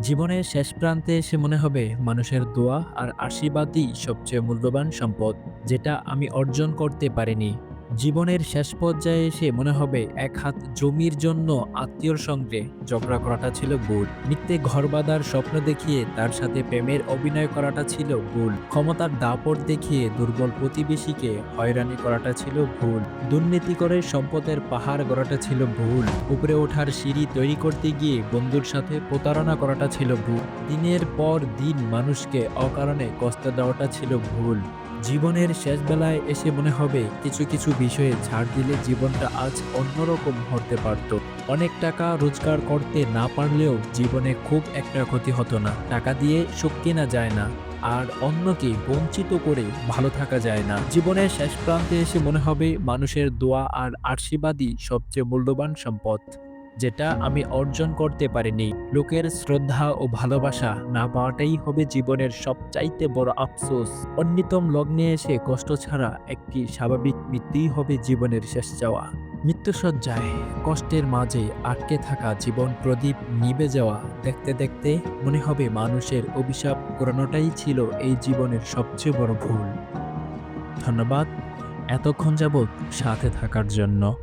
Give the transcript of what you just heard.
জীবনের শেষ প্রান্তে এসে মনে হবে মানুষের দোয়া আর আশীর্বাদই সবচেয়ে মূল্যবান সম্পদ, যেটা আমি অর্জন করতে পারিনি। জীবনের শেষ পর্যায়ে এসে মনে হবে এক হাত জমির জন্য আত্মীয়র সঙ্গে ঝগড়া করাটা ছিল ভুল। মিথ্যে ঘর বাঁধার স্বপ্ন দেখিয়ে তার সাথে প্রেমের অভিনয় করাটা ছিল ভুল। ক্ষমতার দাপট দেখিয়ে দুর্বল প্রতিবেশীকে হয়রানি করাটা ছিল ভুল। দুর্নীতি করে সম্পদের পাহাড় গড়াটা ছিল ভুল। উপরে ওঠার সিঁড়ি তৈরি করতে গিয়ে বন্ধুর সাথে প্রতারণা করাটা ছিল ভুল। দিনের পর দিন মানুষকে অকারণে কষ্ট দেওয়াটা ছিল ভুল। জীবনের শেষ বেলায় এসে মনে হবে কিছু কিছু বিষয়ে ছাড় দিলে জীবনটা আজ অন্যরকম হতে পারত। অনেক টাকা রোজগার করতে না পারলেও জীবনে খুব একটা ক্ষতি হতো না। টাকা দিয়ে সুখ কেনা যায় না, আর অন্যকে বঞ্চিত করে ভালো থাকা যায় না। জীবনের শেষ প্রান্তে এসে মনে হবে মানুষের দোয়া আর আশীর্বাদই সবচেয়ে মূল্যবান সম্পদ। যেটা আমি অর্জন করতে পারিনি। লোকের শ্রদ্ধা ও ভালোবাসা না পাওয়াটাই হবে জীবনের সবচাইতে বড় আফসোস। অন্যতম লগ্নে এসে কষ্ট ছাড়া একটি স্বাভাবিক মৃত্যুই হবে জীবনের শেষ যাওয়া মৃত্যুসজ্জায় কষ্টের মাঝে আটকে থাকা জীবন প্রদীপ নিভে যাওয়া দেখতে দেখতে মনে হবে মানুষের অভিশাপ করানোটাই ছিল এই জীবনের সবচেয়ে বড় ভুল। ধন্যবাদ, এতক্ষণ যাবৎ সাথে থাকার জন্য।